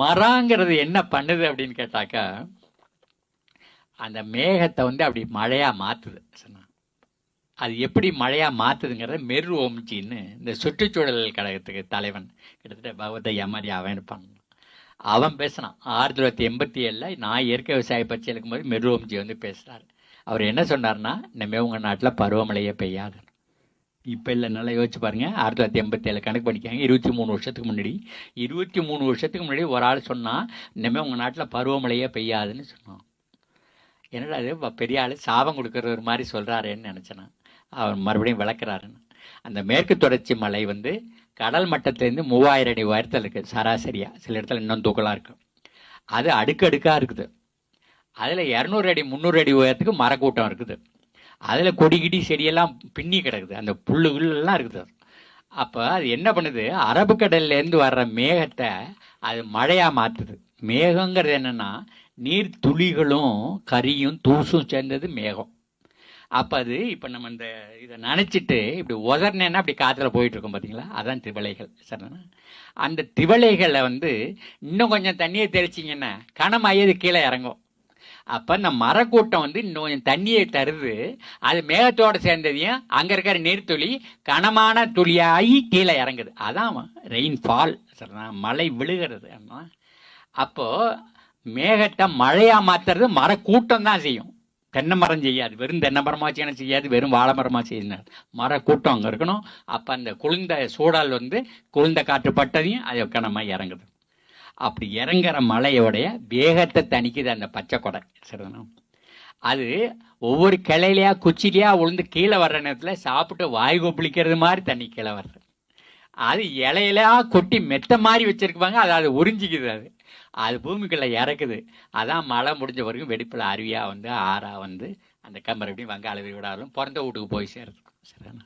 மரங்கிறது என்ன பண்ணுது அப்படின்னு கேட்டாக்கா அந்த மேகத்தை வந்து அப்படி மழையா மாத்துது. சொன்னான் அது எப்படி மழையாக மாற்றுதுங்கிறத மெரு ஓம்ஜின்னு இந்த சுற்றுச்சூழல் கழகத்துக்கு தலைவன் கிட்டத்தட்ட பகவதையா மாதிரி அவன் இருப்பான். அவன் பேசினான். ஆயிரத்தி தொள்ளாயிரத்தி எண்பத்தி ஏழில் நான் இயற்கை விவசாய பற்றி இருக்கும்போது மெரு ஓம்ஜி வந்து பேசுகிறார் அவர் என்ன சொன்னார்னா இனிமேல் உங்கள் நாட்டில் பருவமழையே பெய்யாது. இப்போ இல்லை நல்லா யோசிச்சு பாருங்க. ஆயிரத்தி தொள்ளாயிரத்தி எண்பத்தி ஏழு கணக்கு பண்ணிக்காங்க. இருபத்தி மூணு வருஷத்துக்கு முன்னாடி. இருபத்தி மூணு வருஷத்துக்கு முன்னாடி ஒரு ஆள் சொன்னால் இனிமேல் உங்கள் நாட்டில் பருவமழையே பெய்யாதுன்னு சொன்னான். என்னடா அது பெரிய ஆள் சாபம் கொடுக்குற ஒரு மாதிரி சொல்கிறாருன்னு நினச்சேன் அவர் மறுபடியும் விளக்குறாருன்னு. அந்த மேற்கு தொடர்ச்சி மலை வந்து கடல் மட்டத்திலேருந்து மூவாயிரம் அடி உயரத்தில் இருக்குது சராசரியாக சில இடத்துல இன்னும் தூக்கலாக இருக்கும் அது அடுக்கடுக்காக இருக்குது. அதில் இரநூறு அடி முந்நூறு அடி உயரத்துக்கு மரக்கூட்டம் இருக்குது. அதில் கொடி கிடி செடியெல்லாம் பின்னி கிடக்குது. அந்த புல்லு எல்லாம் இருக்குது அப்போ அது என்ன பண்ணுது? அரபுக்கடல்லேருந்து வர்ற மேகத்தை அது மழையாக மாற்றுது மேகங்கிறது என்னென்னா நீர் துளிகளும் கரியும் தூசும் சேர்ந்தது மேகம். அப்போ அது இப்போ நம்ம இந்த இதை நினச்சிட்டு இப்படி உதறினேன்னா அப்படி காற்றுல போயிட்டுருக்கோம் பார்த்தீங்களா அதான் திவளைகள் சரிண்ணா அந்த திவலைகளை வந்து இன்னும் கொஞ்சம் தண்ணியை தெளிச்சிங்கன்னா கனமாயது கீழே இறங்கும். அப்போ இந்த மரக்கூட்டம் வந்து இன்னும் கொஞ்சம் தண்ணியை தருது. அது மேகத்தோட சேர்ந்ததையும் அங்கே இருக்கிற நீர்த்துளி கனமான துளியாகி கீழே இறங்குது. அதான் ரெயின் ஃபால் மழை விழுகிறது. அப்போ மேகத்தை மழையா மாத்துறது மரக்கூட்டம் தான் செய்யும். தென்னை மரம் செய்யாது. வெறும் தென்னை மரமாக செய்யணும் செய்யாது? வெறும் வாழை மரமா மர மரக்கூட்டம் அங்கே இருக்கணும். அப்போ அந்த குளிர்ந்த சூழல் வந்து குளிர்ந்த காற்று பட்டதையும் அது கனமாக இறங்குது. அப்படி இறங்குற மலையோடைய வேகத்தை தணிக்குது அந்த பச்சை கொடை. சரிதானா? அது ஒவ்வொரு கிளையிலையா குச்சிலையா உளுந்து கீழே வர்ற நேரத்தில் சாப்பிட்டு வாய் கொப்பளிக்கிறது மாதிரி தண்ணி கீழே வர்றது. அது இலையிலா கொட்டி மெத்த மாதிரி வச்சிருக்குவாங்க அது அது உறிஞ்சிக்குது அது. அது பூமிக்குள்ளே இறக்குது. அதான் மழை முடிஞ்ச வரைக்கும் வெடிப்பில் அருவியாக வந்து ஆறாக வந்து அந்த கம்பர் எப்படி வங்காள விடாலும் பிறந்த வீட்டுக்கு போய் சேருது சரிதானா?